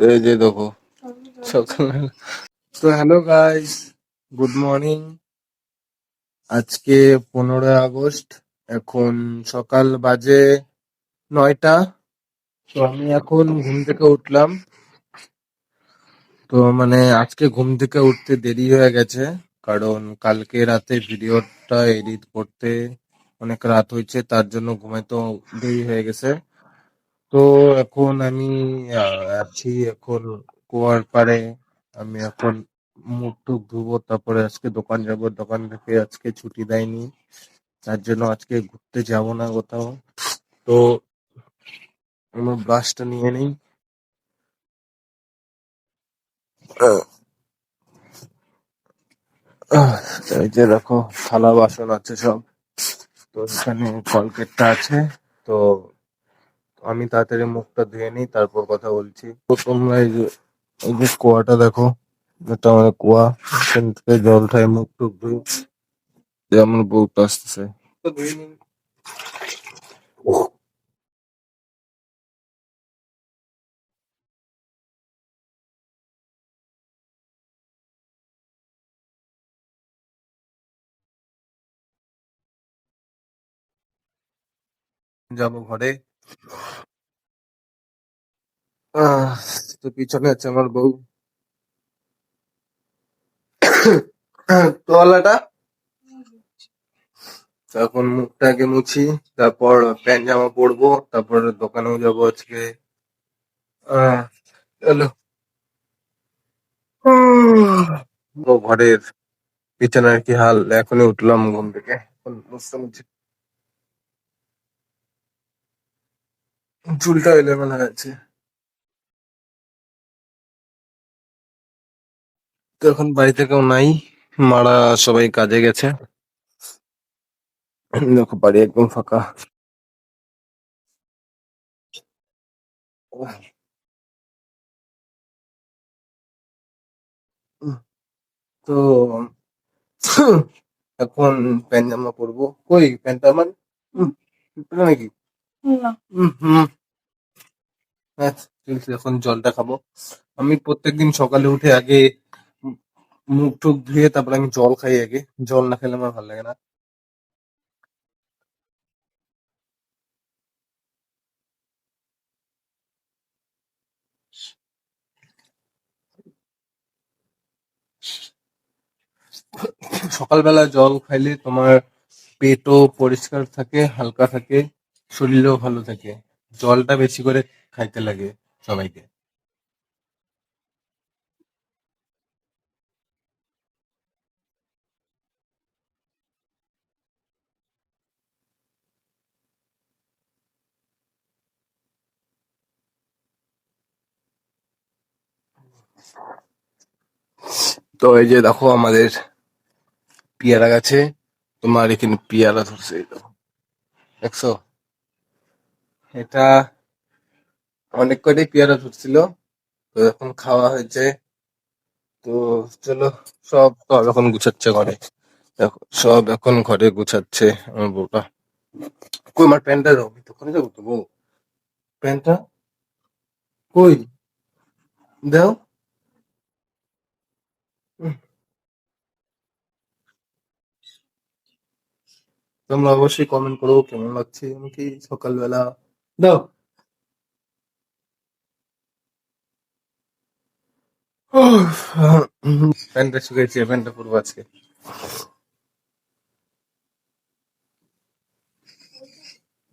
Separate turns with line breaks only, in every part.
যে দেখো, সকালবেলা। তো হ্যালো গাইস গুড মর্নিং আজকে পনেরোই আগস্ট, এখন সকাল বাজে নয়টা। তো আমি এখন ঘুম থেকে উঠলাম। তো মানে আজকে ঘুম থেকে উঠতে দেরি হয়ে গেছে, কারণ কালকে রাতে ভিডিওটা এডিট করতে অনেক রাত হয়েছে, তার জন্য ঘুমাইতেও দেরি হয়ে গেছে। তো এখন আমি আহ, আছি এখন কুয়ার পাড়ে। আমি এখন মুখ টুক ধুবো তারপরে আজকে দোকান যাব। দোকান থেকে আজকে ছুটি দেয়নি। তার জন্য আজকে ঘুরতে যাব না কোথাও। তো আমার ব্রাশটা নিয়ে নিই। আহ, এই যে দেখো থালা বাসন আছে সব। তো এখানে কলকেটটা আছে। তো আমি তাড়াতাড়ি মুখটা ধুয়ে নিই, তারপর কথা বলছি। তো তোমরা এই যে এই যে কুয়াটা দেখো, এটা আমার কুয়া, এখান থেকে জল খাই মুখ টুক ধুই, যে আমার বউটা আসতেছে। ধুয়ে যাব ঘরে। তো পিছনে আছে আমার বউ। তোয়ালাটা এখন মুখটা আগে মুছি, তারপর প্যান্ট জামা পরবো, তারপর দোকানেও যাব আজকে। চলো ঘরের বিছানার কি হাল? এখনই উঠলাম ঘুম থেকে। এখন মুছতে মুছি চুলটা এলোমেলো হয়ে আছে তো এখন বাড়িতে কেউ নাই মারা সবাই কাজে গেছে। দেখো বাড়ি একদম ফাঁকা। তো এখন প্যান্ট জামা পরবো। কই প্যান্টটা আমার? উম, নাকি? উম, হুম। হ্যাঁ, এখন জলটা খাব। আমি প্রত্যেকদিন সকালে উঠে আগে মুখ টুক ধুয়ে তারপর আমি জল খাই আগে। জল না খেলে আমার ভালো লাগে না। সকালবেলা জল খাইলে তোমার পেটও পরিষ্কার থাকে হালকা থাকে শরীরও ভালো থাকে। জলটা বেশি করে খাইতে লাগে সবাইকে। তো এই যে দেখো আমাদের পেয়ারা গাছে, তোমার এখানে পেয়ারা ধরছে দেখো। দেখছ? এটা অনেক কটাই পেয়ারা ধরছিল, তো এখন খাওয়া হয়েছে। তো চলো, সব সব এখন গুছাচ্ছে ঘরে। সব এখন ঘরে গুছাচ্ছে আমার বউটা। কই, আমার প্যান্টটা আমি দোকানে যাব তো বউ। প্যান্টটা কই? দাও। তোমরা অবশ্যই কমেন্ট করো, কেমন লাগছে? আমাকে সকালবেলা দাও। প্যান্টটা শুকাইছে প্যান্টটা পরবো আজকে।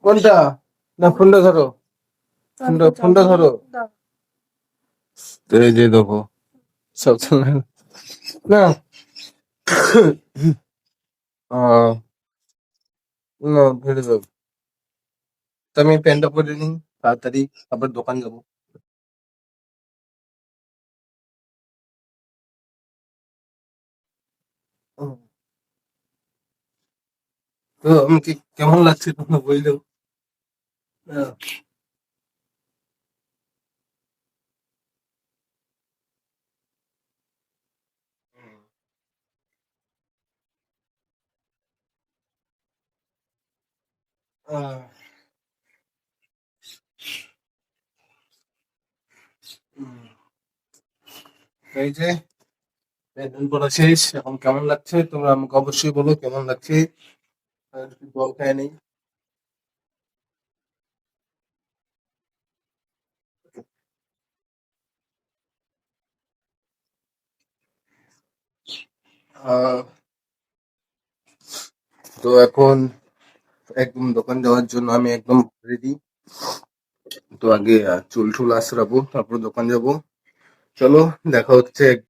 কোনটা? না ফোনটা ধরো। ফোনটা ফোনটা ধরো। এই যে দেখো সকালবেলা না। আহ, না ভেড়ে যাও তো আমি প্যান্টটা পরে নিই তাড়াতাড়ি আবার দোকান যাব। তো আমাকে কেমন লাগছে তোমরা বললেও আহ, আহ, উম, এই যে বেলুন পড়া শেষ, এখন কেমন লাগছে? তোমরা আমাকে অবশ্যই বলো কেমন লাগছে? জল খায় নেই। তো এখন একদম দোকান যাওয়ার জন্য আমি একদম রেডি তো আগে চুল টুল আসরাবো তারপর দোকান যাব। চলো দেখা হচ্ছে